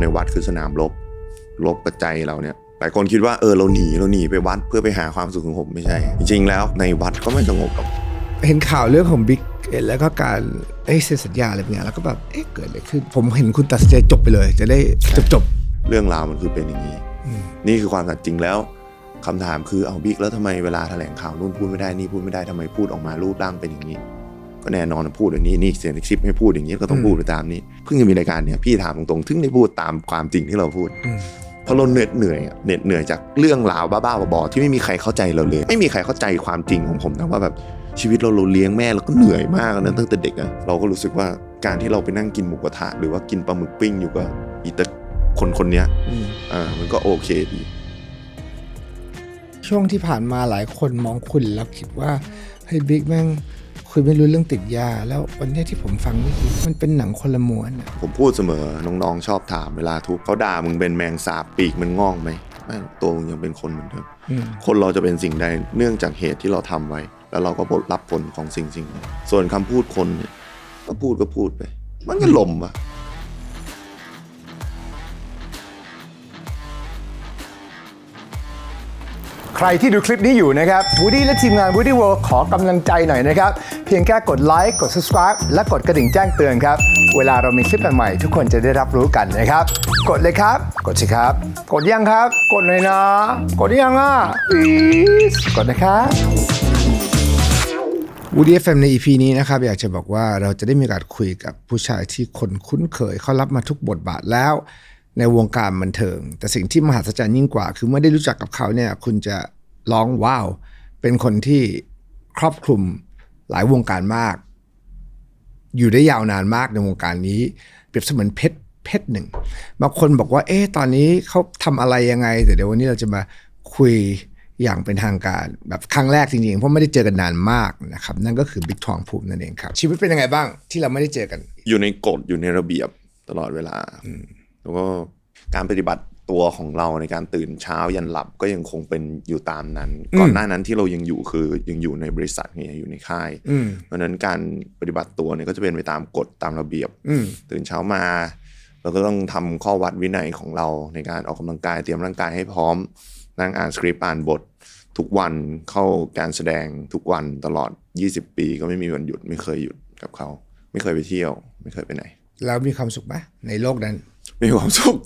ในวัดคือสนามรบรบกับใจเราเนี่ยหลายคนคิดว่าเออเราหนีเราหนีไปวัดเพื่อไปหาความสุขของผมไม่ใช่ จริง ๆ แล้วในวัดก็ไม่สงบหรอกเห็นข่าวเรื่องของบิ๊กแล้วก็การเอ้ยเซ็นสัญญาอะไรแบบเนี้ยแล้วก็แบบเอ๊ะเกิดอะไรขึ้น ผมเห็นคุณตัดสินใจจบไปเลย จะได้จบจบเรื่องราวมันคือเป็นอย่างนี้ นี่คือความสัตย์จริงแล้วคำถามคือเอาบิ๊กแล้วทำไมเวลาแถลงข่าวนู่นพูดไม่ได้นี่พูดไม่ได้ทำไมพูดออกมารูปร่างเป็นอย่างนี้ ก็แน่นอนพูดอย่างนี้นี่เสียงในคลิปให้พูดอย่างนี้ก็ต้องพูดไปตามนี้ เพิ่งจะมีรายการเนี่ยพี่ถามตรงๆถึงได้พูดตามความจริงที่เราพูดอืมเพราะเราเหนื่อยเหนื่อยอะเหน็ดเหนื่อยจากเรื่องราวบ้าๆบอๆที่ไม่มีใครเข้าใจเราเลย ไม่มีใครเข้าใจความจริงของผมนะว่าแบบชีวิตเราเราเลี้ยงแม่เราก็เหนื่อยมากนะตั้งแต่เด็กอะเราก็รู้สึกว่าการที่เราไปนั่งกินหมูกระทะหรือว่ากินปลาหมึกปิ้งอยู่กับอีตาคนคนๆเนี้ยอืมอ่ามันก็โอเคดีช่วงที่ผ่านมาหลายคนมองคุณแล้วคิดว่าเฮ้ยบิ๊กแม่ง คุยไม่รู้เรื่องติดยา แล้ววันเนี้ยที่ผมฟังนี่คือมันเป็นหนังคนละม้วนอะผมพูดเสมอน้องๆชอบถามเวลาทุกข์เขาด่ามึงเป็นแมงสาบปีกมันง่องไหมไม่หรอกตัวมึงยังเป็นคนเหมือนเดิมอืมคนเราจะเป็นสิ่งใดเนื่องจากเหตุที่เราทำไว้ แล้วเราก็รับผลของสิ่งสิ่งนั้นส่วนคำพูดคนเนี่ยก็พูดก็พูดไป มันก็ลมอะ ใครที่ดูคลิปนี้อยู่นะครับวูดี้และทีมงาน Woody World ขอกำลังใจหน่อยนะครับ เพียงแค่กดไลค์กด subscribe และกดกระดิ่งแจ้งเตือนครับ เวลาเรามีคลิปใหม่ๆทุกคนจะได้รับรู้กันนะครับ กดเลยครับ กดสิครับ กดยังครับ กดเลยนะ กดยังอะ please กดนะครับวูดี้เฟมใน EP นี้นะครับ อยากจะบอกว่าเราจะได้มีโอกาสคุยกับผู้ชายที่คนคุ้นเคยเขารับมาทุกบทบาทแล้ว ในวงการบันเทิง แต่สิ่งที่มหัศจรรย์ยิ่งกว่า คือเมื่อได้รู้จักกับเขาเนี่ยคุณจะร้องว้าว เป็นคนที่ครอบคลุมหลายวงการมาก อยู่ได้ยาวนานมากในวงการนี้เปรียบเสมือนเพชรเพชรหนึ่งบางคนบอกว่า เอ๊ะตอนนี้เขาทำอะไรยังไง แต่เดี๋ยววันนี้เราจะมาคุยอย่างเป็นทางการแบบครั้งแรกจริงๆ เพราะไม่ได้เจอกันนานมากนะครับ นั่นก็คือบิ๊กทองภูมินั่นเองครับ ชีวิตเป็นยังไงบ้างที่เราไม่ได้เจอกัน อยู่ในกฎอยู่ในระเบียบตลอดเวลา แล้วก็การปฏิบัติตัวของเราในการตื่นเช้ายันหลับก็ยังคงเป็นอยู่ตามนั้น ก่อนหน้านั้นที่เรายังอยู่คือยังอยู่ในบริษัทไงอยู่ในค่ายอืมเพราะฉะนั้นการปฏิบัติตัวเนี่ยก็จะเป็นไปตามกฎตามระเบียบอืมตื่นเช้ามาเราก็ต้องทำข้อวัดวินัยของเราในการออกกำลังกายเตรียมร่างกายให้พร้อมนั่งอ่านสคริปต์อ่านบท ทุกวันเข้าการแสดงทุกวันตลอด 20 ปีก็ไม่มีวันหยุดไม่เคยหยุดกับเขา ไม่เคยไปเที่ยว ไม่เคยไปไหน แล้วมีความสุขไหมในโลกนั้น มีความสุข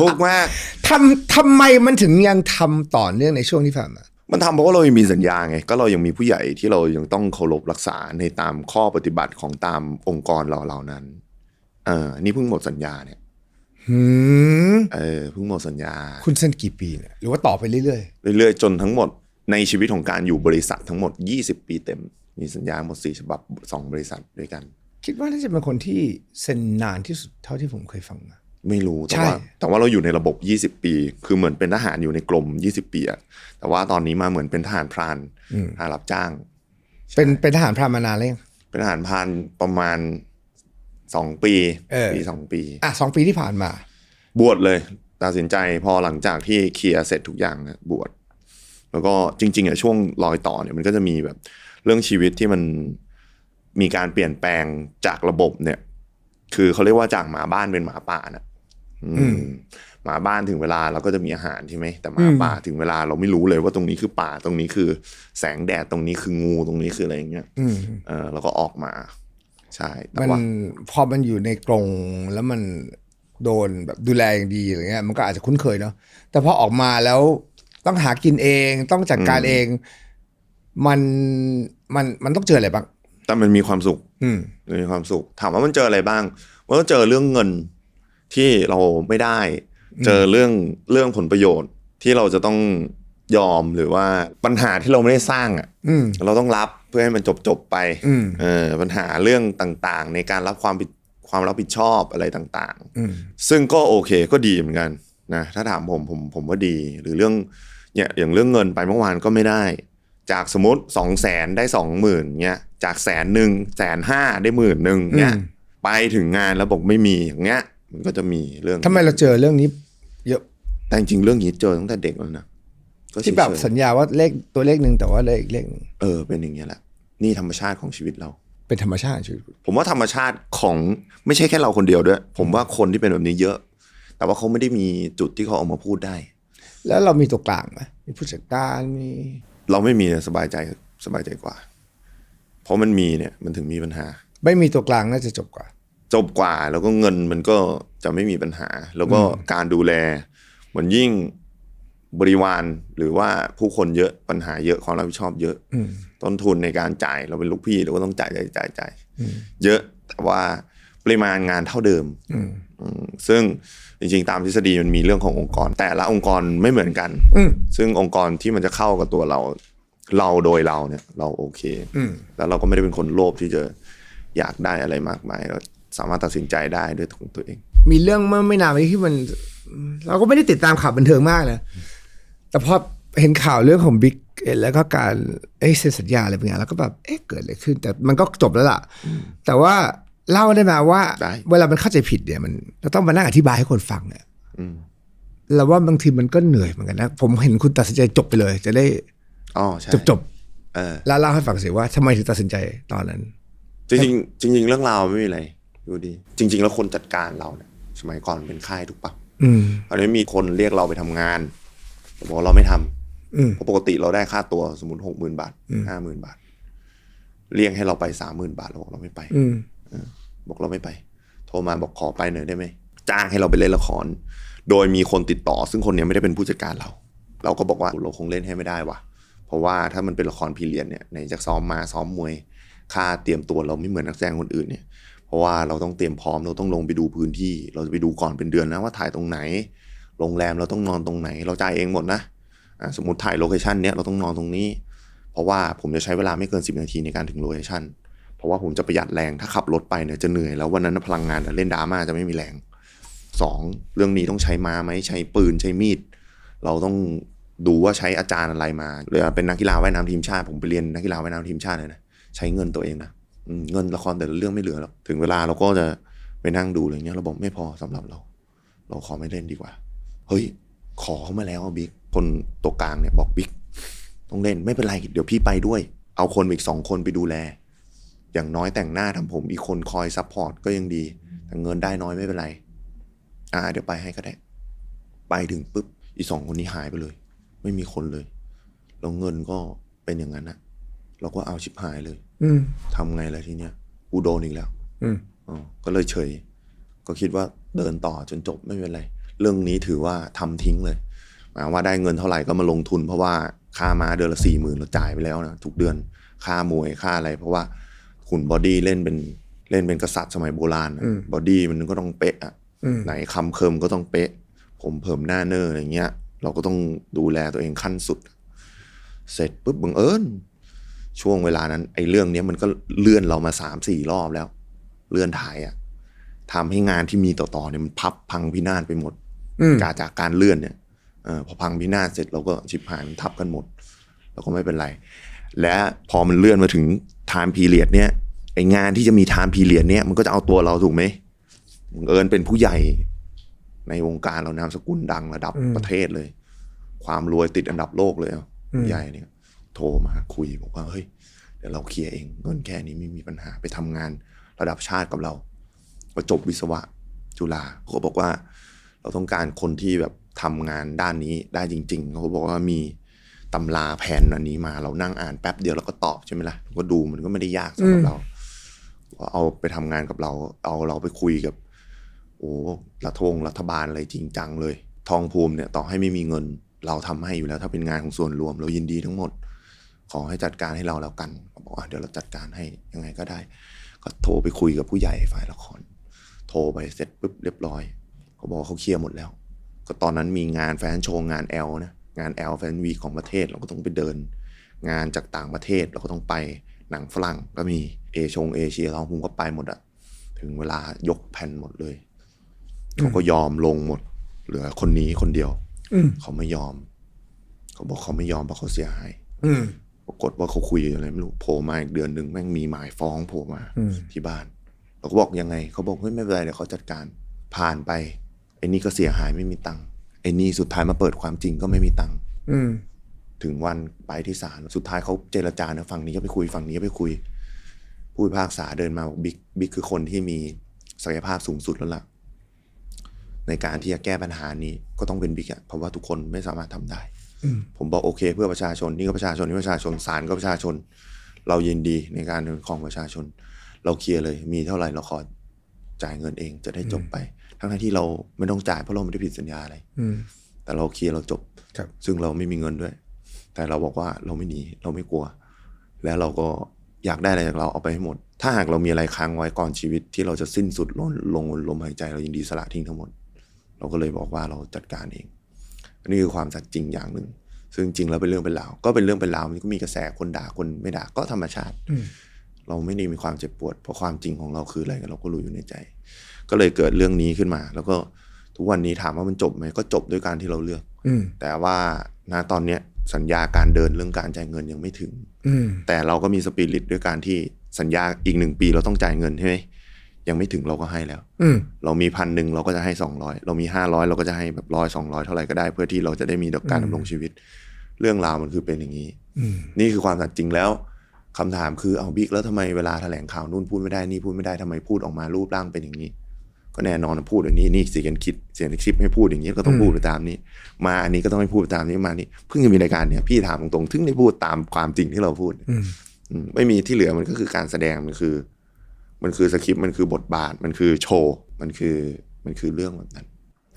ทุกข์มาก ทำทำไมมันถึงยังทำต่อเนื่องในช่วงที่ผ่านมา มันทำเพราะว่าเรายังมีสัญญาไง ก็เรายังมีผู้ใหญ่ที่เรายังต้องเคารพรักษาในตามข้อปฏิบัติของตามองค์กรเราเหล่านั้น เออ นี่เพิ่งหมดสัญญาเนี่ย หืมเออ เพิ่งหมดสัญญา คุณเส้นกี่ปีเนี่ยหรือว่าต่อไปเรื่อยเรื่อยๆ จนทั้งหมดในชีวิตของการอยู่บริษัททั้งหมด 20 ปีเต็ม มีสัญญาหมด4ฉบับ2บริษัทด้วยกันๆ คิดว่าน่าจะเป็นคนที่เซ็นนานที่สุดเท่าที่ผมเคยฟังมา ไม่รู้แต่ใช่ว่า แต่ว่าเราอยู่ในระบบ 20 ปี คือเหมือนเป็นทหารอยู่ในกรม 20 ปีอะแต่ว่าตอนนี้มาเหมือนเป็นทหารพรานทหารรับจ้าง เป็นเป็นทหารพรานมานานแล้วยังเป็นทหารพรานประมาณ2ปีเออปีสองปี อะสองปีที่ผ่านมา บวชเลยตัดสินใจพอหลังจากที่เคลียร์เสร็จทุกอย่างนะบวชแล้วก็จริง ๆอะช่วงรอยต่อเนี่ยมันก็จะมีแบบเรื่องชีวิตที่มัน มีการเปลี่ยนแปลงจากระบบเนี่ย คือเขาเรียกว่าจากหมาบ้านเป็นหมาป่านะอืมหมาบ้านถึงเวลาเราก็จะมีอาหารใช่ไหมแต่หมาป่าถึงเวลาเราไม่รู้เลยว่าตรงนี้คือป่าตรงนี้คือ แสงแดดตรงนี้คืองูตรงนี้คืออะไรอย่างเงี้ยอืมเออเราก็ออกมา ใช่แต่มันว่าพอมันอยู่ในกรงแล้วมันโดนแบบดูแลอย่างดีอะไรเงี้ย มันก็อาจจะคุ้นเคยเนาะแต่พอออกมาแล้วต้องหากินเองต้องจัดการเอง มันมันมันต้องเจออะไรบ้าง แต่มันมีความสุขอืมมีความสุข ถามว่ามันเจออะไรบ้าง มันก็เจอเรื่องเงินที่เราไม่ได้ เจอเรื่องเรื่องผลประโยชน์ที่เราจะต้องยอมหรือว่าปัญหาที่เราไม่ได้สร้างอะอืมเราต้องรับเพื่อให้มันจบจบๆไปอืมเออปัญหาเรื่องต่างๆ ในการรับความผิดความรับผิดชอบอะไรต่างอืมๆซึ่งก็โอเคก็ดีเหมือนกันนะถ้าถามผมผมผมว่าดี หรือเรื่องเนี่ยอย่างเรื่องเงินไปเมื่อวานก็ไม่ได้ จากสมมติสองแสนได้สองหมื่นเนี้ยจากแสนหนึ่งแสนห้าได้หมื่นหนึ่งเนี้ยอืมไปถึงงานแล้วบอกไม่มีอย่างเงี้ย มันก็จะมีเรื่องทำไมเราเจอเรื่องนี้ เยอะแต่จริงๆเรื่องนี้เจอตั้งแต่เด็กแล้วนะก็ที่แบบเฉยๆสัญญาว่าเลขตัวเลขหนึ่งแต่ว่าเลขอีกเลขหนึ่งเออเป็นอย่างเงี้ยแหละนี่ธรรมชาติของชีวิตเรา เป็นธรรมชาติของชีวิตคุณผมว่าธรรมชาติของไม่ใช่แค่เราคนเดียวด้วย ผมว่าคนที่เป็นแบบนี้เยอะ แต่ว่าเขาไม่ได้มีจุดที่เขาเออกมาพูดได้ แล้วเรามีตัวกลางไหมมีผู้จัดการมี เราไม่มีสบายใจสบายใจกว่า เพราะมันมีเนี่ยมันถึงมีปัญหา ไม่มีตัวกลางน่าจะจบกว่า จบกว่าแล้วก็เงินมันก็จะไม่มีปัญหา แล้วก็การดูแลเหมือนยิ่งบริวารหรือว่าผู้คนเยอะปัญหาเยอะความรับผิดชอบเยอะอืมต้นทุนในการจ่ายเราเป็นลูกพี่เราก็ต้องจ่ายจ่ายจ่ายจ่ายเยอะแต่ว่าปริมาณงานเท่าเดิมอืมอืม ซึ่งจริงๆ ตามทฤษฎีมันมีเรื่องขององค์กร แต่ละองค์กรไม่เหมือนกันอืมซึ่งองค์กรที่มันจะเข้ากับตัวเรา เราโดยเราเนี่ย เราโอเคอืมแล้วเราก็ไม่ได้เป็นคนโลภที่จะอยากได้อะไรมากมายเราสามารถตัดสินใจได้ด้วยของตัวเอง มีเรื่องเมื่อไม่นานมานี้ที่มัน เราก็ไม่ได้ติดตามข่าวบันเทิงมากนะแต่พอเห็นข่าวเรื่องของบิ๊กแล้วก็การเอ้ยเซ็นสัญญาอะไรบางอย่างแล้วก็แบบเอ๊ะเกิดอะไรขึ้น แต่มันก็จบแล้วล่ะ แต่ว่า เล่าได้ไหมว่าได้เวลามันเข้าใจผิดเนี่ยมันเราต้องมานั่งอธิบายให้คนฟังเนี่ยอืมเราว่าบางทีมันก็เหนื่อยเหมือนกันนะ ผมเห็นคุณตัดสินใจจบไปเลย จะได้อ๋อใช่จบจบเออๆแล้วเล่าให้ฟังสิว่าทำไมถึงตัดสินใจตอนนั้น จริงๆจริง ๆ เรื่องราวไม่มีอะไรดูดี จริง ๆ แล้วคนจัดการเราเนี่ยสมัยก่อนเป็นค่ายถูกปะอืมตอนนี้มีคนเรียกเราไปทำงานเราบอกว่าเราไม่ทำอืมเพราะปกติเราได้ค่าตัวสมมติหกหมื่นบาทห้าหมื่นบาท เรียกให้เราไปสามหมื่นบาทเราบอกเราไม่ไปอืม บอกเราไม่ไป โทรมาบอกขอไปหน่อยได้ไหมจ้างให้เราไปเล่นละคร โดยมีคนติดต่อ ซึ่งคนนี้ไม่ได้เป็นผู้จัดการเรา เราก็บอกว่าเราคงเล่นให้ไม่ได้ว่ะ เพราะว่าถ้ามันเป็นละครพีเรียนเนี่ยไหนจะซ้อมมาซ้อมมวย ค่าเตรียมตัวเราไม่เหมือนนักแสดงคนอื่นเนี่ย เพราะว่าเราต้องเตรียมพร้อมเราต้องลงไปดูพื้นที่ เราจะไปดูก่อนเป็นเดือนนะว่าถ่ายตรงไหน โรงแรมเราต้องนอนตรงไหน เราจ่ายเองหมดนะสมมติถ่ายโลเคชันเนี้ยเราต้องนอนตรงนี้ เพราะว่าผมจะใช้เวลาไม่เกิน 10 นาทีในการถึงโลเคชัน ราะว่าผมจะประหยัดแรงถ้าขับรถไปเนี่ยจะเหนื่อยแล้ววันนั้นพลังงานเล่นดราม่าจะไม่มีแรงสองเรื่องนี้ต้องใช้ม้าไหมใช้ปืนใช้มีด เราต้องดูว่าใช้อาจารย์อะไรมาเลยเป็นนักกีฬาว่ายน้ำทีมชาติ ผมไปเรียนนักกีฬาว่ายน้ำทีมชาติเลยนะใช้เงินตัวเองนะเงินละครแต่ละเรื่องไม่เหลือหรอกถึงเวลาเราก็จะไปนั่งดูอะไรเงี้ยเราบอกไม่พอสำหรับเรา เราขอไม่เล่นดีกว่า เฮ้ย ขอเขามาแล้วบิ๊กคนตัวกลางเนี่ยบอกบิ๊กต้องเล่นไม่เป็นไรเดี๋ยวพี่ไปด้วย เอาคนอีกสองคนไปดูแล อย่างน้อยแต่งหน้าทำผมอีกคนคอยซัพพอร์ตก็ยังดี แต่เงินได้น้อยไม่เป็นไร อ่า เดี๋ยวไปให้ก็ได้ ไปถึงปุ๊บ อีสองคนนี้หายไปเลย ไม่มีคนเลย แล้วเงินก็เป็นอย่างนั้นนะเราก็เอาชิบหายเลย อืมทำไงล่ะทีเนี้ยกูโดนอีกแล้ว อืมอ๋อก็เลยเฉย ก็คิดว่าเดินต่อจนจบไม่เป็นไร เรื่องนี้ถือว่าทำทิ้งเลยหมายว่าได้เงินเท่าไหร่ก็มาลงทุน เพราะว่าค่ามาเดือนละสี่หมื่นเราจ่ายไปแล้วนะทุกเดือน ค่ามวยค่าอะไร เพราะว่า ขุนบอดี้เล่นเป็นเล่นเป็นกษัตริย์สมัยโบราณอะบอดี้มันก็ต้องเป๊ะอะอืมไหนคำเคิมก็ต้องเป๊ะ ผมเพิ่มหน้าเนอร์อะไรเงี้ย เราก็ต้องดูแลตัวเองขั้นสุด เสร็จปุ๊บบังเอิญช่วงเวลานั้น ไอ้เรื่องเนี้ยมันก็เลื่อนเรามาสามสี่รอบแล้ว เลื่อนถ่ายอะทำให้งานที่มีต่อๆเนี่ยมันพับพังพินาศไปหมดอืมกาจากการเลื่อนเนี่ยเออพอพังพินาศเสร็จเราก็ชิบหายมันทับกันหมดเราก็ไม่เป็นไร และพอมันเลื่อนมาถึง time period เนี่ยไองานที่จะมี time period เนี่ยมันก็จะเอาตัวเราถูกไหมบังเอิญเป็นผู้ใหญ่ในวงการเรานามสกุลดังระดับประเทศเลย ความรวยติดอันดับโลกเลยอะผู้ใหญ่เนี่ย โทรมาคุยบอกว่าเฮ้ยเดี๋ยวเราเคลียร์เองเงินแค่นี้ไม่มีปัญหาไปทำงานระดับชาติกับเราก็จบวิศวะจุฬาเขาก็บอกว่า เราต้องการคนที่แบบทำงานด้านนี้ได้จริง ๆเขาบอกว่ามี ตำราแผนอันนี้มาเรานั่งอ่านแป๊บเดียวเราก็ตอบใช่ไหมล่ะก็ดูมันก็ไม่ได้ยากสำหรับเราก็เอาไปทำงานกับเรา เอาเราไปคุยกับ โอ้รัฐวงรัฐบาลอะไรจริงจังเลย ทองภูมิเนี่ยต่อให้ไม่มีเงิน เราทำให้อยู่แล้ว ถ้าเป็นงานของส่วนรวม เรายินดีทั้งหมด ขอให้จัดการให้เราแล้วกันเขาบอกว่าเดี๋ยวเราจัดการให้ยังไงก็ได้ ก็โทรไปคุยกับผู้ใหญ่ฝ่ายละคร โทรไปเสร็จปุ๊บเรียบร้อยเขาบอกว่าเขาเคลียร์หมดแล้ว ก็ตอนนั้นมีงานแฟนโชว์งานแอลนะ งานแอลแฟนวีของประเทศเราก็ต้องไปเดิน งานจากต่างประเทศเราก็ต้องไปหนังฝรั่งก็มีเอชงเอเชียทองภูมิก็ไปหมดอะถึงเวลายกแผ่นหมดเลยเขาก็ยอมลงหมด เหลือคนนี้คนเดียวอืมเขาไม่ยอม เขาบอกเขาไม่ยอมเพราะเขาเสียหายอืมปรากฏว่าเขาคุยอะไรไม่รู้โผล่มาอีกเดือนหนึ่งแม่งมีหมายฟ้องโผล่มาอืมที่บ้าน เราก็บอกยังไง เขาบอกเฮ้ยไม่เป็นไรเดี๋ยวเขาจัดการผ่านไปไอ้นี่ก็เสียหายไม่มีตังค์ ไอ้นี่สุดท้ายมาเปิดความจริงก็ไม่มีตังค์อืมถึงวันไปที่ศาลสุดท้ายเขาเจรจานะฝั่งนี้ก็ไปคุยฝั่งนี้ก็ไปคุย ผู้พิพากษาเดินมาบอกบิ๊กบิ๊กคือคนที่มีศักยภาพสูงสุดแล้วล่ะ ในการที่จะแก้ปัญหานี้ก็ต้องเป็นบิ๊กอะเพราะว่าทุกคนไม่สามารถทำได้ผมบอกโอเค เพื่อประชาชนนี่ก็ประชาชนนี่ประชาชนศาลก็ประชาชน เรายินดีในการเดินของประชาชน เราเคลียร์เลย มีเท่าไหร่เราขอจ่ายเงินเองจะได้จบไป ทั้งๆที่เราไม่ต้องจ่ายเพราะเราไม่ได้ผิดสัญญาอะไรอืมแต่เราเคลียร์เราจบครับ ซึ่งเราไม่มีเงินด้วย แต่เราบอกว่าเราไม่หนีเราไม่กลัว แล้วเราก็อยากได้อะไรจากเราเอาไปให้หมด ถ้าหากเรามีอะไรค้างไว้ก่อนชีวิตที่เราจะสิ้นสุดลงลงลมหายใจเรายินดีสละทิ้งทั้งหมด เราก็เลยบอกว่าเราจัดการเองอันนี้คือความสัตย์จริงอย่างหนึ่งซึ่งจริงแล้วเป็นเรื่องเป็นราวก็เป็นเรื่องเป็นราวมันก็มีกระแสคนด่าคนไม่ด่าก็ธรรมชาติเราไม่ได้มีความเจ็บปวดเพราะความจริงของเราคืออะไรเราก็รู้อยู่ในใจ ก็เลยเกิดเรื่องนี้ขึ้นมา แล้วก็ทุกวันนี้ถามว่ามันจบไหมก็จบด้วยการที่เราเลือก อืมแต่ว่าณตอนเนี้ยสัญญาการเดินเรื่องการจ่ายเงินยังไม่ถึง อืมแต่เราก็มีสปิริตด้วยการที่สัญญาอีกหนึ่งปีเราต้องจ่ายเงินใช่ไหมยังไม่ถึงเราก็ให้แล้ว อืมเรามีพันหนึ่งเราก็จะให้สองร้อยเรามีห้าร้อยเราก็จะให้แบบร้อยสองร้อยเท่าไหร่ก็ได้ เพื่อที่เราจะได้มีการดำรงชีวิต เรื่องราวมันคือเป็นอย่างนี้อืมนี่คือความสัตย์จริงแล้วคำถามคือเอาบิ๊กแล้วทำไมเวลาแถลงข่าวนู่นพูดไม่ได้นี่พูดไม่ได้ทำไมพูดออกมารูปร่างเป็นอย่างนี้ ก็แน่นอนพูดอย่างนี้นี่เสียงคิดเสียงในคลิปให้พูดอย่างนี้ก็ต้องพูดไปตามนี้ มาอันนี้ก็ต้องให้พูดไปตามนี้มานี่เพิ่งจะมีรายการเนี่ยพี่ถามตรงๆถึงได้พูดตามความจริงที่เราพูดอืมอืมไม่มีที่เหลือมันก็คือการแสดงมันคือ มันคือสคริปต์มันคือบทบาทมันคือโชว์มันคือมันคือเรื่องแบบนั้น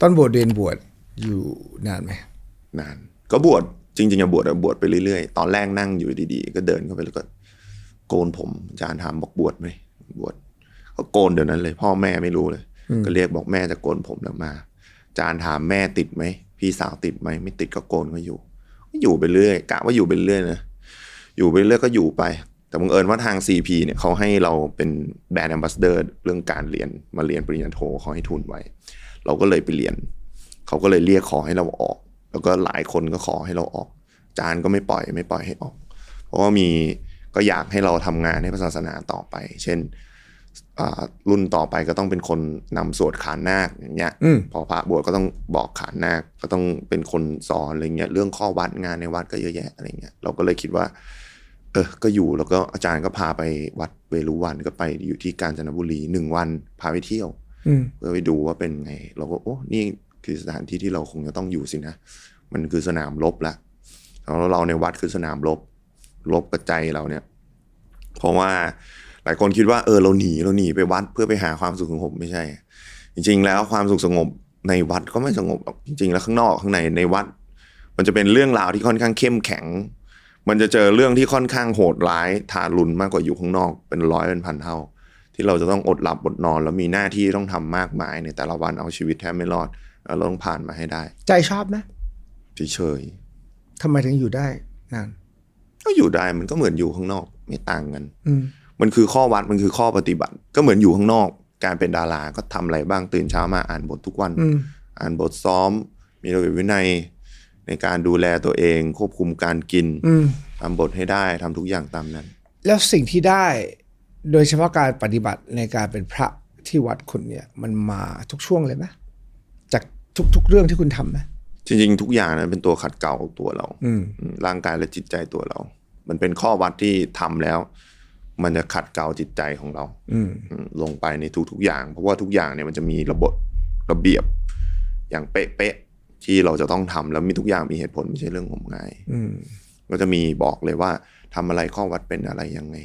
ตอนบวชเรียนบวชอยู่นานไหมนาน ก็บวชจริงๆอะบวชอะบวชไปเรื่อยๆ ตอนแรกนั่งอยู่ดีๆ ก็เดินเข้าไปแล้วก็ โกนผมอาจารย์ถามบอกบวชไหมบวชก็โกนเดี๋ยวนั้นเลย พ่อแม่ไม่รู้เลย ก็เรียกบอกแม่จะโกนผมแล้วมา จารย์ถามแม่ติดไหมพี่สาวติดไหมไม่ติดก็โกนก็อยู่ก็อยู่ไปเรื่อยกะว่าอยู่ไปเรื่อยนะอยู่ไปเรื่อยก็อยู่ไป แต่บังเอิญว่าทาง CP เนี่ยเขาให้เราเป็นแบรนด์แอมบาสเดอร์เรื่องการเรียนมาเรียนปริญญาโทเขาให้ทุนไว้ เราก็เลยไปเรียน เขาก็เลยเรียกขอให้เราออก แล้วก็หลายคนก็ขอให้เราออก จารย์ก็ไม่ปล่อยไม่ปล่อยให้ออก เพราะว่ามีก็อยากให้เราทำงานให้ศาสนาต่อไป เช่น รุ่นต่อไปก็ต้องเป็นคนนำสวดขานนาคอย่างเงี้ยอืมพอพระบวชก็ต้องบอกขานนาคก็ต้องเป็นคนสอนอะไรเงี้ยเรื่องข้อวัดงานในวัดก็เยอะแยะอะไรเงี้ยเราก็เลยคิดว่า เออก็อยู่แล้วก็อาจารย์ก็พาไปวัดเวรุวันก็ไปอยู่ที่กาญจนบุรีหนึ่งวันพาไปเที่ยวอืมเพื่อไปดูว่าเป็นไง เราก็โอ้นี่คือสถานที่ที่เราคงจะต้องอยู่สินะมันคือสนามรบละแล้วเราในวัดคือสนามรบรบกับใจเราเนี่ย เพราะว่าห ลายคนคิดว่าเออเราหนีเราหนีไปวัดเพื่อไปหาความสุขสงบไม่ใช่ จริง ๆ แล้วความสุขสงบในวัดก็ไม่สงบหรอกจริง ๆ แล้วข้างนอกข้างในในวัด มันจะเป็นเรื่องราวที่ค่อนข้างเข้มแข็ง มันจะเจอเรื่องที่ค่อนข้างโหดร้ายทารุณมากกว่าอยู่ข้างนอกเป็นร้อยเป็นพันเท่า ที่เราจะต้องอดหลับอดนอน แล้วมีหน้าที่ต้องทำมากมายในแต่ละวันเอาชีวิตแทบไม่รอดแล้วเราต้องผ่านมาให้ได้ ใจชอบนะเฉยทำไมถึงอยู่ได้นานๆก็อยู่ได้มันก็เหมือนอยู่ข้างนอกไม่ต่างกัน อื มมันคือข้อวัดมันคือข้อปฏิบัติ ก็เหมือนอยู่ข้างนอก การเป็นดาราก็ทำอะไรบ้างตื่นเช้ามาอ่านบททุกวันอืมอ่านบทซ้อม มีระเบียบวินัย ในการดูแลตัวเอง ควบคุมการกินอืมทำบทให้ได้ทำทุกอย่างตามนั้น แล้วสิ่งที่ได้โดยเฉพาะการปฏิบัติในการเป็นพระที่วัดคุณเนี่ย มันมาทุกช่วงเลยไหมจากทุก ๆ เรื่องที่คุณทำไหมจริงๆ ทุกอย่างนั้นเป็นตัวขัดเกลาตัวเราอืมอืมร่างกายและจิตใจตัวเรา มันเป็นข้อวัดที่ทำแล้ว มันจะขัดเกลาจิตใจของเราอืมอืมลงไปในทุกๆอย่าง เพราะว่าทุกอย่างเนี่ยมันจะมีระบบระเบียบอย่างเป๊ะๆที่เราจะต้องทำแล้วมีทุกอย่างมีเหตุผลไม่ใช่เรื่องงมงายอืมก็จะมีบอกเลยว่าทำอะไรข้อวัดเป็นอะไรยังไง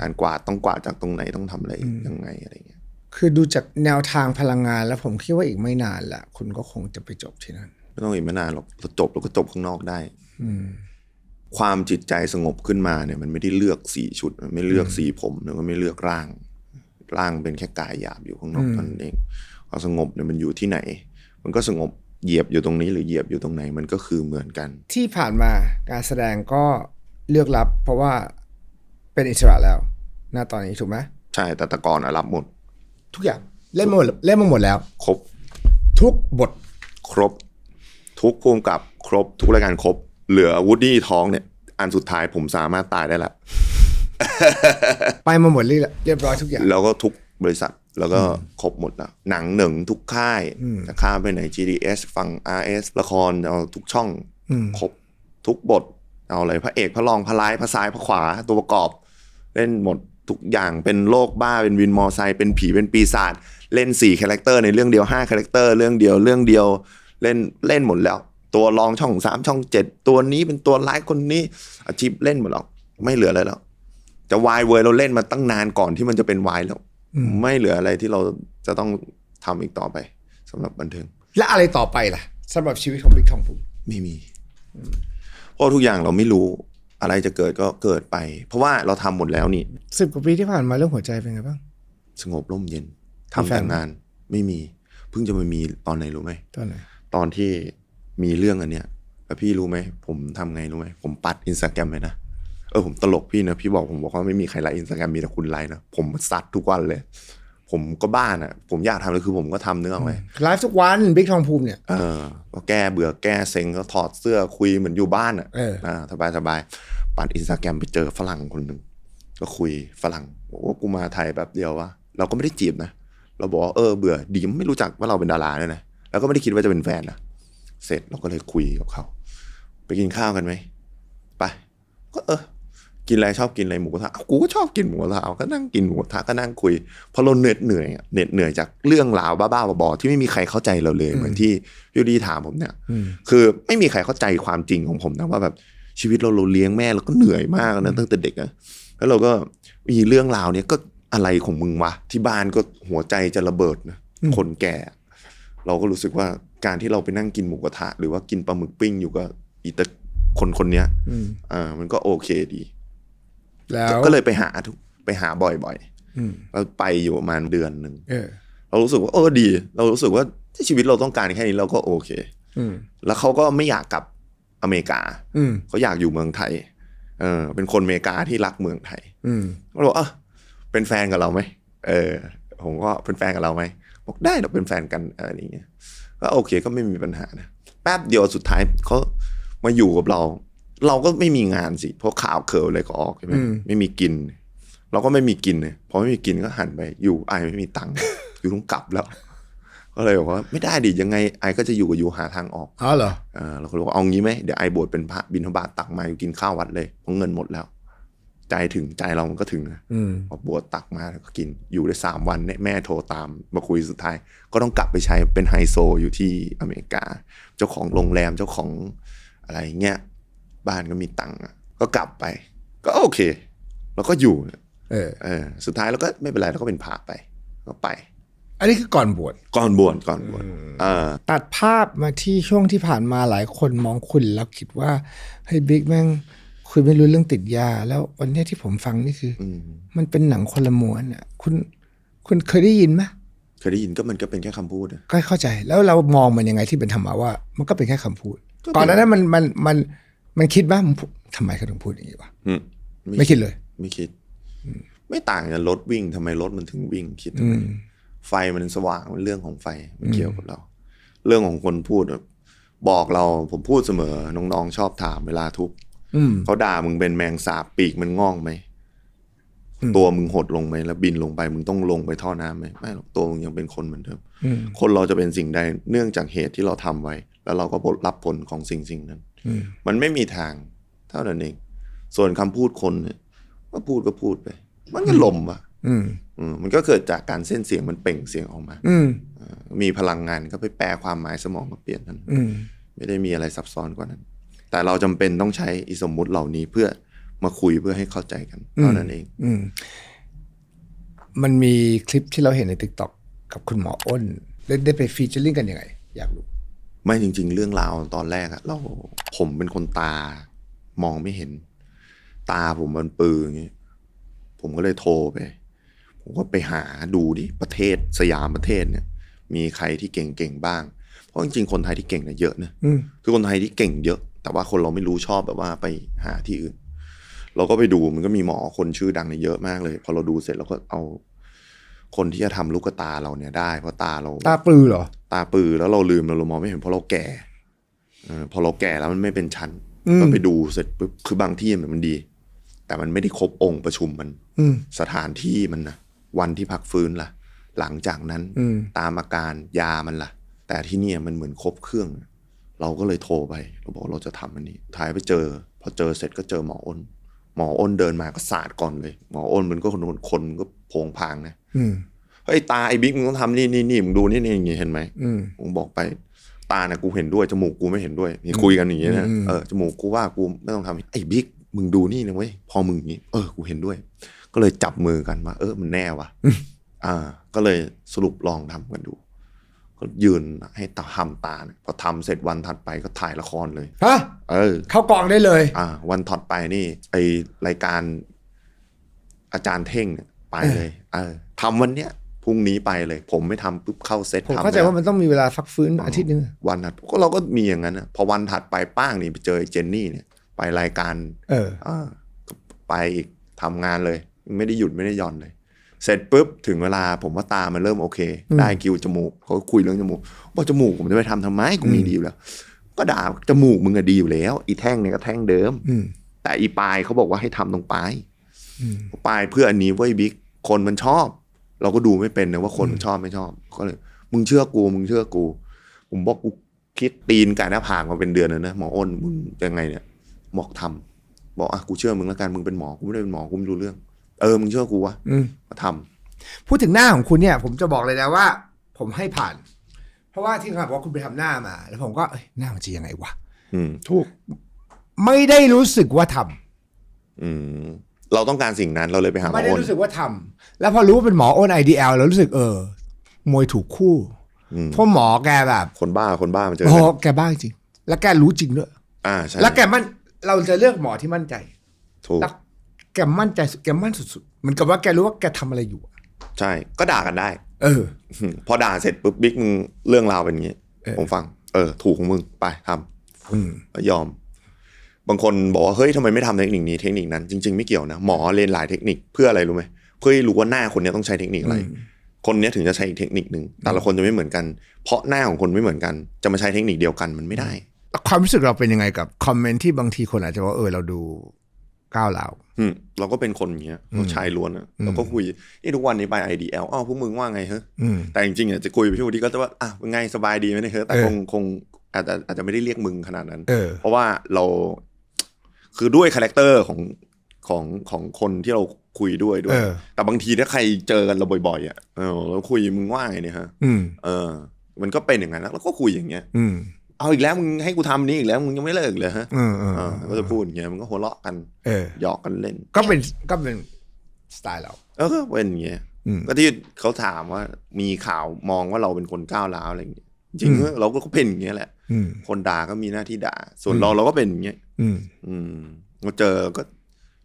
การกวาดต้องกวาดจากตรงไหนต้องทำอะไรยังไงอะไรเงี้ย คือดูจากแนวทางพลังงานแล้วผมคิดว่าอีกไม่นานแหละคุณก็คงจะไปจบที่นั่นไม่ต้องอีกไม่นานหรอกเราจบเราก็จบข้างนอกได้ อืม ความจิตใจสงบขึ้นมาเนี่ยมันไม่ได้เลือกสีชุดมันไม่เลือกสีผมแล้วก็ไม่เลือกร่าง ร่างเป็นแค่กายหยาบอยู่ข้างนอกเท่านั้นเองความสงบเนี่ยมันอยู่ที่ไหน มันก็สงบเหยียบอยู่ตรงนี้หรือเหยียบอยู่ตรงไหนมันก็คือเหมือนกัน ที่ผ่านมาการแสดงก็เลือกรับ เพราะว่าเป็นอิสระแล้วหน้าตอนนี้ถูกไหมใช่แต่แตะกอนอะรับหมด ทุกอย่างเล่นมาหมดเล่นมาหมดแล้ว ครบ ทุกบท ครบ ทุกภูมิกับครบ ทุกรายการครบ เหลือวูดดี้ท้องเนี่ย อันสุดท้ายผมสามารถตายได้ละไปมาหมดเรียเรียบร้อยทุกอย่าง แล้วก็ทุกบริษัทแล้วก็ครบหมดแล้วหนังหนึ่งทุกค่ายจะข้ามไปไหน GDS ฝั่ง RS ละครเอาทุกช่องอืมครบทุกบทเอาเลยพระเอกพระรองพระร้ายพระซ้ายพระขวาตัวประกอบ เล่นหมดทุกอย่างเป็นโรคบ้าเป็นวินมอไซค์เป็นผีเป็นปีศาจเล่นสี่คาแรคเตอร์ในเรื่องเดียวห้าคาแรคเตอร์เรื่องเดียวเรื่องเดียวเล่นเล่นหมดแล้ว ตัวรองช่องสามช่องเจ็ดตัวนี้เป็นตัวร้ายคนนี้ อาชีพเล่นหมดแล้วไม่เหลืออะไรแล้ว จะวายเวอร์เราเล่นมาตั้งนานก่อนที่มันจะเป็นวายแล้ว ไม่เหลืออะไรที่เราจะต้องทำอีกต่อไปสำหรับบันเทิง และอะไรต่อไปล่ะสำหรับชีวิตของบิ๊กทองภูมิไม่มีเพราะทุกอย่างเราไม่รู้อะไรจะเกิดก็เกิดไป เพราะว่าเราทำหมดแล้วนี่สิบกว่าปีที่ผ่านมาเรื่องหัวใจเป็นไงบ้างสงบร่มเย็นมีทำแฟนแต่งงานไม่มี เพิ่งจะมามีตอนไหนรู้ไหมตอนไหนตอนที่ มีเรื่องอันเนี้ยแล้วพี่รู้ไหมผมทำไงรู้ไหมผมปัดอินสตาแกรมเลยนะเออผมตลกพี่นะพี่บอกผมบอกว่าไม่มีใครไลค์อินสตาแกรมมีแต่คุณไลค์นะผมซัดทุกวันเลย ผมก็บ้านอะ ผมอยากทำเลยคือผมก็ทำเนื้ออกไหมไลฟ์ทุกวันบิ๊กทองภูมิเนี่ยเออก็แก้เบื่อแก้เซ็งก็ถอดเสื้อคุยเหมือนอยู่บ้านอะเอออ่สบายสบายปัดอินสตาแกรมไปเจอฝรั่งคนหนึ่งก็คุยฝรั่งบอกว่ากูมาไทยแบบเดียววะเราก็ไม่ได้จีบนะเราบอกว่าเออเบื่อดีไม่รู้จักว่าเราเป็นดาราเนี่ยนะแล้วก็ไม่ได้คิดว่าจะเป็นแฟนนะ เสร็จเราก็เลยคุยกับเขา ไปกินข้าวกันไหมไป ก็เออ กินอะไรชอบกินอะไรหมูกระทะอ้าวกูก็ชอบกินหมูกระทะเอาก็นั่งกินหมูกระทะก็นั่งคุยเพราะเราเหน็ดเหนื่อยอะเหน็ดเหนื่อยจากเรื่องราวบ้าๆบอๆที่ไม่มีใครเข้าใจเราเลยเหมือนที่พี่ดีถามผมเนี่ยคือไม่มีใครเข้าใจความจริงของผมนะว่าแบบชีวิตเราเราเลี้ยงแม่เราก็เหนื่อยมากนะตั้งแต่เด็กอะแล้วเราก็มีเรื่องราวเนี้ยก็อะไรของมึงวะที่บ้านก็หัวใจจะระเบิดนะคนแก่ เราก็รู้สึกว่าการที่เราไปนั่งกินหมูกระทะหรือว่ากินปลาหมึกปิ้งอยู่กับอีตาคนคนเนี้ยอ่ามันก็โอเคดี แล้วก็เลยไปหาทุกไปหาบ่อยอืมๆเราไปอยู่ประมาณเดือนหนึ่งเออเรารู้สึกว่าเออดี เรารู้สึกว่าที่ชีวิตเราต้องการแค่นี้เราก็โอเคอืมแล้วเขาก็ไม่อยากกลับอเมริกาอืมเขาอยากอยู่เมืองไทย เออ เป็นคนอเมริกาที่รักเมืองไทยอืมก็บอกเออเป็นแฟนกับเราไหมเออ ผมก็เป็นแฟนกับเราไหม บอกได้เราเป็นแฟนกันอะไรอย่างเงี้ยก็โอเคก็ไม่มีปัญหานะแป๊บเดียวสุดท้ายเขามาอยู่กับเรา เราก็ไม่มีงานสิ เพราะข่าวเคิร์อะไรก็ออกใช่ไหมอืมไม่มีกิน เราก็ไม่มีกินเลยพอไม่มีกินก็หันไปอยู่ไอายไม่มีตังค์อยู่ต้องกลับแล้ว ก็เลยบอกว่าไม่ได้ดิยังไงไอายก็จะอยู่กับอยู่หาทางออกอ๋อเหรอเออเราก็เลยบอกว่าเอางี้ไหมเดี๋ยวไอบวชเป็นพระบิณฑบาตตักมาอยู่กินข้าววัดเลยเพราะเงินหมดแล้ว ใจถึงใจเรามันก็ถึงนะอืมพอบวชตักมาแล้วก็กินอยู่ได้สามวันเนี่ยแม่โทรตามมาคุยสุดท้าย ก็ต้องกลับไปใช้เป็นไฮโซอยู่ที่อเมริกา เจ้าของโรงแรมเจ้าของอะไรเงี้ยบ้านก็มีตังค์อะก็กลับไป ก็โอเค แล้วก็อยู่ เออเออ สุดท้ายแล้วก็ไม่เป็นไรแล้วก็เป็นพระไป ก็ไป อันนี้คือก่อนบวชก่อนบวชก่อนบวชอ่าตัดภาพมาที่ช่วงที่ผ่านมาหลายคนมองคุณแล้วคิดว่าเฮ้ยบิ๊กแม่ง คุยไม่รู้เรื่องติดยา แล้ววันเนี้ยที่ผมฟังนี่คืออมมันเป็นหนังคนละม้วนอะ คุณคุณเคยได้ยินไหมเคยได้ยินก็มันก็เป็นแค่คำพูดอะก็เข้าใจ แล้วเรามองมันยังไงที่เป็นธรรมะว่า มันก็เป็นแค่คำพูด ก็เป็น ก่อนหนานั้นมันมันมันมันคิดว่ามันทำไมเขาถึงพูดอย่างนี้วะอืมไม่คิดเลย ไม่คิด ไม่ต่างจากรถวิ่งทำไมรถมันถึงวิ่งคิดทำอืไมมไฟมันสว่างมันเรื่องของไฟมันเกี่ยวกับเรา เรื่องของคนพูดอะบอกเราผมพูดเสมอน้องๆชอบถามเวลาทุกข์อืม เขาด่ามึงเป็นแมงสาบปีกมันง่องไหมตัวมึงหดลงไหมแล้วบินลงไปมึงต้องลงไปท่อน้ำไหมไม่หรอกตัวมึงยังเป็นคนเหมือนเดิมอืมคนเราจะเป็นสิ่งใดเนื่องจากเหตุที่เราทำไว้ แล้วเราก็รับผลของสิ่งสิ่งนั้นอืมมันไม่มีทาง เท่านั้นเอง ส่วนคำพูดคนเนี่ยก็พูดก็พูดไป มันก็ลมอะอืมอืมมันก็เกิดจากการเส้นเสียงมันเปล่งเสียงออกมา อืมมีพลังงานก็ไปแปลความหมายสมองมาเปลี่ยนนั้นอืมไม่ได้มีอะไรซับซ้อนกว่านั้น แต่เราจำเป็นต้องใช้อิสมมุติเหล่านี้เพื่อมาคุยเพื่อให้เข้าใจกันเท่านั้นเอง อืมมันมีคลิปที่เราเห็นในติ๊กต็อกกับคุณหมออ้นได้ได้ไปฟีเจอริ่งกันยังไง อยากรู้ ไม่จริง ๆ เรื่องราวตอนแรกอะเราผมเป็นคนตามองไม่เห็น ตาผมมันปืออย่างงี้ผมก็เลยโทรไป ผมก็ไปหาดูดิประเทศสยามประเทศเนี่ย มีใครที่เก่งๆบ้าง เพราะจริงๆคนไทยที่เก่งเนี่ยเยอะนะอืมคือคนไทยที่เก่งเยอะ แต่ว่าคนเราไม่รู้ชอบแบบว่าไปหาที่อื่น เราก็ไปดูมันก็มีหมอคนชื่อดังเนี่ยเยอะมากเลย พอเราดูเสร็จเราก็เอาคนที่จะทำลูกตาเราเนี่ยได้เพราะตาเราตาปลือเหรอ ตาปือแล้วเราลืมเราเรามองไม่เห็นเพราะเราแก่เออพอเราแก่แล้วมันไม่เป็นชั้นอืมก็ไปดูเสร็จปุ๊บคือบางที่มันดี แต่มันไม่ได้ครบองค์ประชุมมัน อืมสถานที่มันนะวันที่พักฟื้นล่ะ หลังจากนั้นอืมตามอาการยามันล่ะ แต่ที่เนี่ยมันเหมือนครบเครื่อง เราก็เลยโทรไป เราบอกเราจะทำอันนี้ ท้ายไปเจอ พอเจอเสร็จก็เจอหมออ้น หมออ้นเดินมาก็สาดก่อนเลย หมออ้นมันก็คนคนก็โผงผางนะอืมเฮ้ยตาไอ้บิ๊กมึงต้องทำนี่นี่นี่มึงดูนี่นี่อย่างงี้เห็นไหมอืมผมบอกไปตาเนี่ยกูเห็นด้วยจมูกกูไม่เห็นด้วยนี่คุยกันอย่างงี้นะอืมเออจมูกกูว่ากูไม่ต้องทำไอ้บิ๊กมึงดูนี่นะเว้ยพอมึงอย่างงี้เออกูเห็นด้วย ก็เลยจับมือกันว่าเออมันแน่ว่ะอ่า ก็เลยสรุปลองทำกันดู ก็ยืนให้ตาทำตาเนี่ยพอทำเสร็จวันถัดไปก็ถ่ายละครเลยฮะเออ เข้ากองได้เลย อ่า วันถัดไปนี่ ไอรายการอาจารย์เท่งเนี่ยไปเลย เออทำวันเนี้ยพรุ่งนี้ไปเลย ผมไม่ทำปุ๊บเข้าเซตผมทำเข้าใจแล้วว่ามันต้องมีเวลาพักฟื้นอาทิตย์หนึงวันถัดก็เราก็มีอย่างนั้นนะพอวันถัดไปป้างนี่ไปเจอไอ้เจนนี่เนี่ย ไปรายการ เออ อ่าก็ไปอีกทำงานเลย ไม่ได้หยุดไม่ได้หย่อนเลย เสร็จปุ๊บถึงเวลาผมว่าตามันเริ่มโอเคอืมได้คิวจมูกเขาก็คุยเรื่องจมูกบอกจมูกผมจะไปทำทำไมกูมีดีอยู่แล้ว ก็ด่าจมูกมึงอะดีอยู่แล้ว อีแท่งเนี่ยก็แท่งเดิมอืมแต่อีปลายเขาบอกว่าให้ทำตรงปลายอืมปลายเพื่ออันนี้เว้ยบิ๊กคนมันชอบ เราก็ดูไม่เป็นนะว่าคนมันชอบไม่ชอบก็เลย มึงเชื่อกูมึงเชื่อกู ผมบอกกูคิดตีนกับหน้าผากมาเป็นเดือนแล้วนะหมออ้นมึงยังไงเนี่ยบอกทำบอกอะกูเชื่อมึงแล้วกันมึงเป็นหมอกูไม่ได้เป็นหมอกูไม่รู้เรื่อง เออมึงเชื่อกูวะอืม มาทำพูดถึงหน้าของคุณเนี่ย ผมจะบอกเลยนะว่า ผมให้ผ่าน เพราะว่าที่เขาบอกว่าคุณไปทำหน้ามา แล้วผมก็เอ้ยหน้ามันจะยังไงวะอืมถูก ไม่ได้รู้สึกว่าทำอืมเราต้องการสิ่งนั้นเราเลยไปหาหมไม่อได้อ้นรู้สึกว่าทำแล้วพอรู้ว่าเป็นหมออ้น IDL แล้วรู้สึกเออ มวยถูกคู่อืมเพราะหมอแกแบบคนบ้าคนบ้ามันเจอโอ้กันโหแกบ้าจริงแล้วแกรู้จริงด้วย อ่าใช่แล้วแกมั่นเราจะเลือกหมอที่มั่นใจถูก แล้วแกมั่นใจสุดแกมั่นสุดๆเหมือนกับว่าแกรู้ว่าแกทำอะไรอยู่อะใช่ ก็ด่ากันได้ เอออืมพอด่าเสร็จปุ๊บบิ๊กมึงเรื่องราวเป็นอย่างงี้เออผมฟัง เออ ถูกของมึงไปทำอืมก็ยอม บางคนบอกว่าเฮ้ยทำไมไม่ทำเทคนิคนี้เทคนิคนั้นจริงๆไม่เกี่ยวนะหมอเรียนหลายเทคนิคเพื่ออะไรรู้ไหมเพื่อให้รู้ว่าหน้าคนเนี้ยต้องใช้เทคนิคอะไรคนเนี้ยถึงจะใช้อีกเทคนิคหนึ่งแต่ละคนจะไม่เหมือนกัน เพราะหน้าของคนไม่เหมือนกัน จะมาใช้เทคนิคเดียวกันมันไม่ได้ ความรู้สึกเราเป็นยังไงกับคอมเมนต์ที่บางทีคนอาจจะว่าเออเราดู ก้าวร้าวอืมเราก็เป็นคนอย่างเงี้ยเราชายล้วนอะเราก็คุยนี่ทุกวันนี้ไป IDL อ้าวพวกมึงว่าไงเฮ้ยอืมแต่จริงๆอะจะคุยไปพี่วุฒิก็จะว่าอะเป็นไงสบายดีไหมเนี่ยเฮ้ยแต่เออคงคงอาจจะอาจจะไม่ได้เรียกมึงขนาดนั้นเออเพราะว่าเรา คือด้วยคาแรคเตอร์ของของของคนที่เราคุยด้วยด้วยเออแต่บางทีถ้าใครเจอกันเราบ่อยๆอะเออเราคุยมึงว่าไงเนี่ยฮะอืมเออ มันก็เป็นอย่างนั้นนะแล้วก็คุยอย่างเงี้ยอืม เอาอีกแล้วมึงให้กูทำนี้อีกแล้วมึงยังไม่เลิกเลยฮะเออเออเออก็จะพูดอย่างเงี้ยมันก็หัวเราะกันเออหยอกกันเล่น ก็เป็นก็เป็นสไตล์เรา เออก็เป็นอย่างเงี้ยอืมก็ที่เขาถามว่ามีข่าวมองว่าเราเป็นคนก้าวร้าวอะไรอย่างเงี้ยจริงอืมๆเราก็เป็นอย่างเงี้ยแหละอืมคนด่าก็มีหน้าที่ด่า ส่วนเราเราก็เป็นอย่างเงี้ยอืมอืมเราเจอก็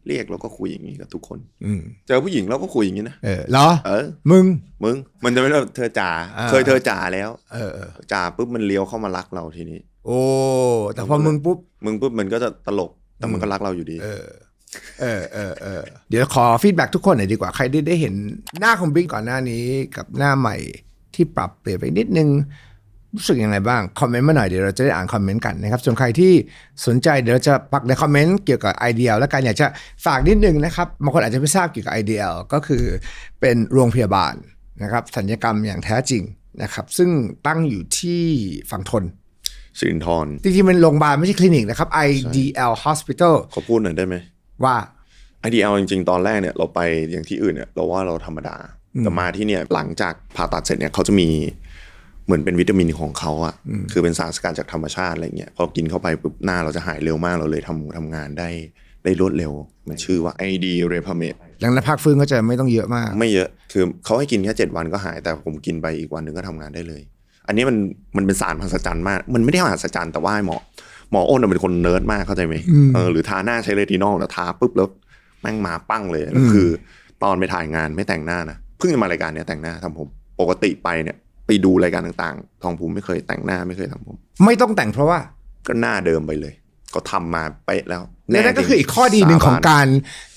เรียกเราก็คุยอย่างนี้กับทุกคน อืมเจอผู้หญิงเราก็คุยอย่างนี้นะเออเหรอ เออ มึง มึง มันจะไม่ได้เธอจ่าอ่า เคยเธอจ่าแล้วเออเออจ่าปุ๊บมันเลี้ยวเข้ามารักเราทีนี้ โอ้แต่พอมึงปุ๊บ มึงปุ๊บมันก็จะตลกแต่มันก็รักเราอยู่ดี เออ เออเออเออเดี๋ยวขอฟีดแบ็ทุกคนหน่อยดีกว่า ใครได้ได้เห็นหน้าของบิ๊กก่อนหน้านี้กับหน้าใหม่ที่ปรับเปลี่ยนไปนิดนึง รู้สึกยังไงบ้าง คอมเมนต์มาหน่อยเดี๋ยวเราจะได้อ่านคอมเมนต์กันนะครับ ส่วนใครที่สนใจเดี๋ยวเราจะปักในคอมเมนต์เกี่ยวกับไอเดียแล้วกันอยากจะฝากนิดนึงนะครับบางคนอาจจะไม่ทราบเกี่ยวกับไอเดียก็คือเป็นโรงพยาบาลนะครับสัญญกรรมอย่างแท้จริงนะครับซึ่งตั้งอยู่ที่ฝั่งทนสิรินทรจริงๆเป็นโรงพยาบาลไม่ใช่คลินิกนะครับ IDL Hospital เขาพูดหน่อยได้ไหมว่าไอเดียจริงๆ ตอนแรกเนี่ยเราไปอย่างที่อื่นเนี่ยเราว่าเราธรรมดาแต่มาที่เนี่ยหลังจากผ่าตัดเสร็จเนี่ยเขาจะมี เหมือนเป็นวิตามินของเขาอะคือเป็นสารสกัดจากธรรมชาติอะไรเงี้ยพอกินเข้าไปปุ๊บหน้าเราจะหายเร็วมากเราเลยทำทำงานได้ได้รวดเร็ว มันชื่อว่า ID r e p a m e d หลังนั้นพักฟื้นก็จะไม่ต้องเยอะมาก ไม่เยอะคือเขาให้กินแค่เจ็ดวันก็หายแต่ผมกินไปอีกวันหนึ่งก็ทำงานได้เลย อันนี้มันมันเป็นสารมหัศจรรย์มาก มันไม่ได้มหัศจรรย์แต่ว่าหมอหมออ้นนะเป็นคนเนิร์ดมากเข้าใจไหมเออหรือทาหน้าใช้เรตินอลแต่ทาปุ๊บแล้วแม่งมาปั้งเลยแล้วคือ ตอนไปถ่ายงานไม่แต่งหน้านะเพิ่งจะมารายการเนี้ยแต่งหน้าทำผมปกติไปเนี่ย ไปดูรายการต่างๆ ทองภูมิไม่เคยแต่งหน้าไม่เคยทำผม ไม่ต้องแต่งเพราะว่า ก็หน้าเดิมไปเลย ก็ทำมาเป๊ะแล้วและนั่นก็คืออีกข้อดีหนึ่งของการ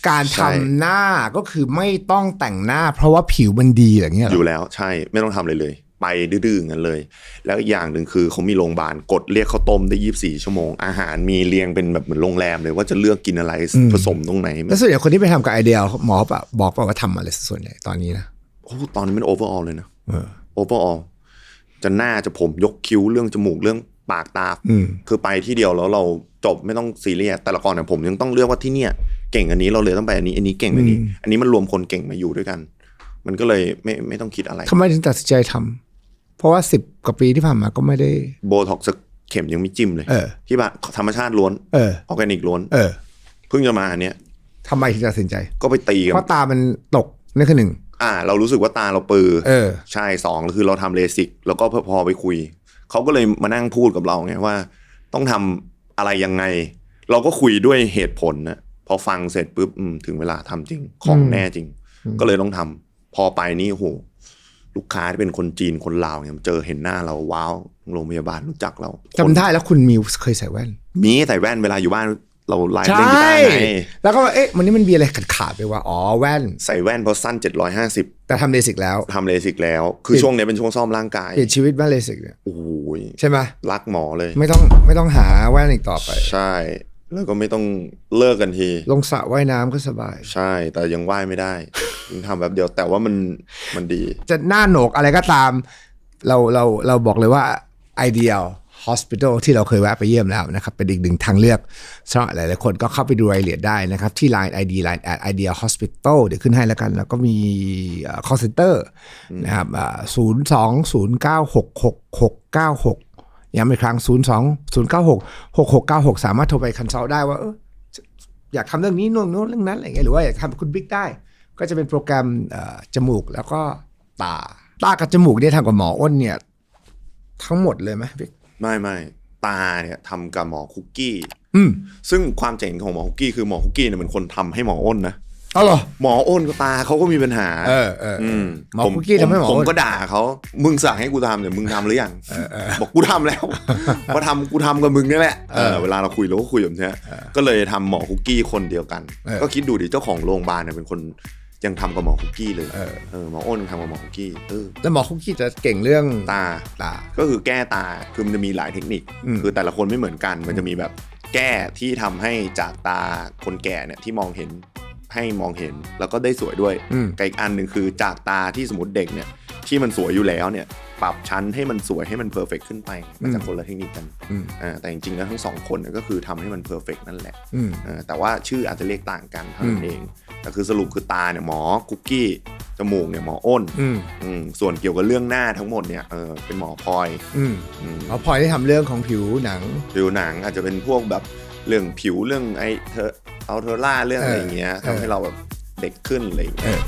การใช่ทำหน้าก็คือไม่ต้องแต่งหน้า เพราะว่าผิวมันดีอย่างเงี้ยเหรออยู่แล้วใช่ไม่ต้องทำอะไรเลย ไปดื้อๆอย่างนั้นเลย แล้วอีกอย่างหนึ่งคือเขามีโรงพยาบาลกดเรียกข้าวต้มได้ยี่บสี่ชั่วโมง อาหารมีเรียงเป็นแบบเหมือนโรงแรมเลยว่าจะเลือกกินอะไรผสมตรงไหนแล้วส่วนใหญ่คนที่ไปทำกับไอเดียหมอปะบอกเปล่าว่าทำอะไรส่วนใหญ่ตอนนี้นะโอ้ตอนนี้มันโอเวอร์ออลเลยนะเออ โอเวอร์ออลจะหน้าจะผมยกคิ้วเรื่องจมูกเรื่องปากตาอืมคือไปที่เดียวแล้วเราจบไม่ต้องซีเรียสแต่ละก่อนเนี่ยผมยังต้องเลือกว่าที่เนี่ยแกเก่งอันนี้เราเลยต้องไปอันนี้ อันนี้เก่งอันนี้ อันนี้มันรวมคนเก่งมาอยู่ด้วยกัน มันก็เลยไม่ไม่ต้องคิดอะไรทำไมถึงตัดสินใจทำเพราะว่าสิบกว่าปีที่ผ่านมาก็ไม่ได้โบท็อกซ์เข็มยังไม่จิ้มเลยเออที่บ้านธรรมชาติล้วนเออออร์แกนิกล้วนเออเพิ่งจะมาอันเนี้ยทำไมถึงตัดสินใจ ก็ไปตีกันเพราะตามันตกนั่นคือหนึ่ง อ่า เรารู้สึกว่าตาเราปือเออ ใช่สองคือเราทำเลสิก แล้วก็พอพอไปคุย เขาก็เลยมานั่งพูดกับเราไงว่า ต้องทำอะไรยังไง เราก็คุยด้วยเหตุผลนะพอฟังเสร็จปุ๊บอืมถึงเวลาทำจริง ของแน่จริงก็เลยต้องทำพอไปนี่โอ้โหลูกค้าที่เป็นคนจีนคนลาวเนี่ยเจอเห็นหน้าเราว้าวโรงพยาบาลรู้จักเราจำได้แล้วคุณมิวเคยใส่แว่น มีใส่แว่นเวลาอยู่บ้าน เราไลฟ์ใช่เล่นกีตาร์ไงแล้วก็ว่าเอ๊ะมันนี่มันมีอะไรขาดขาดๆไปว่าอ๋อแว่น ใส่แว่นเพราะสั้น 750 แต่ทำเลสิกแล้วทำเลสิกแล้ว คือช่วงเนี้ยเป็นช่วงซ่อมร่างกายเปลี่ยนชีวิตบ้านเลสิกเนี่ยโอ้ยใช่ไหมรักหมอเลย ไม่ต้องไม่ต้องหาแว่นอีกต่อไป ใช่ แล้วก็ไม่ต้องเลิกกันที ลงสระว่ายน้ำก็สบาย ใช่ แต่ยังว่ายไม่ได้ยังทำแบบเดียวแต่ว่ามันมันดี จะหน้าโหนกอะไรก็ตาม เราเราเราบอกเลยว่า Ideal Hospital ที่เราเคยแวะไปเยี่ยมแล้วนะครับ เป็นอีกหนึ่งทางเลือกสำหรับหลายๆคนก็เข้าไปดูรายละเอียดได้นะครับ ที่ Line ID Line at Ideal Hospital เดี๋ยวขึ้นให้แล้วกัน แล้วก็มีเอ่อ call center นะครับศูนย์สองศูนย์เก้าหกหกหกเก้าหกย้ำอีกครั้งศูนย์สองศูนย์เก้าหกหกหกเก้าหกสามารถโทรไปคันซัลได้ว่าเอออยากทำเรื่องนี้นู่นนู่นเรื่องนั้นอะไรเงี้ยหรือว่าอยากทำกับคุณบิ๊กได้ ก็จะเป็นโปรแกรมเอ่อจมูกแล้วก็ตา ตากับจมูกเนี่ยทำกับหมออ้นเนี่ย ทั้งหมดเลยไหมบิ๊ก ไม่ไม่ตาเนี่ยทำกับหมอคุกกี้อืมซึ่งความเจ๋งของหมอคุกกี้คือหมอคุกกี้เนี่ยเป็นคนทำให้หมออ้นนะเอาเหรอหมออ้นก็ตาเขาก็มีปัญหา เออเอออืมหมอคุกกี้ทำให้หมอผมอ้นก็ด่าเขามึงสั่งให้กูทำเนี่ยมึงทำหรือยังบอกกูทำแล้วพอทำกูทำกับมึงนี่แหละเออเวลาเราคุยเราก็คุยแบบเนี้ยก็เลยทำหมอคุกกี้คนเดียวกันเออก็คิดดูดิเจ้าของโรงพยาบาลเนี่ยเป็นคน ยังทำกับหมอคุกกี้เลยเออ เออหมออ้นทำกับหมอคุกกี้เออแล้วหมอคุกกี้จะเก่งเรื่องตา ตา ก็คือแก้ตา คือมันจะมีหลายเทคนิค อืม คือแต่ละคนไม่เหมือนกัน มันจะมีแบบแก้ที่ทำให้จากตาคนแก่เนี่ยที่มองเห็นให้มองเห็นแล้วก็ได้สวยด้วยอืม กับอีกอันหนึ่งคือจากตาที่สมมติเด็กเนี่ย ที่มันสวยอยู่แล้วเนี่ยปรับชั้นให้มันสวยให้มันเพอร์เฟกขึ้นไปมันจะคนละเทคนิคกันอืมอ่าแต่จริงๆแล้วทั้งสองคนเนี่ยก็คือทำให้มันเพอร์เฟกนั่นแหละอืมเออแต่ว่าชื่ออาจจะเรียกต่างกันเท่านั้อืนมเองแต่คือสรุปคือตาเนี่ยหมอคุกกี้จมูกเนี่ยหมออ้นอืมอืมส่วนเกี่ยวกับเรื่องหน้าทั้งหมดเนี่ยเออเป็นหมอพลอยอืมอืมหมอพลอยที่ทำเรื่องของผิวหนัง ผิวหนังอาจจะเป็นพวกแบบเรื่องผิวเรื่องไอเธอเอาเทอร่าเรื่องอะไรอย่างเงี้ยเออทำให้เราแบบเด็กขึ้นอะไรอย่างเงี้ยเออ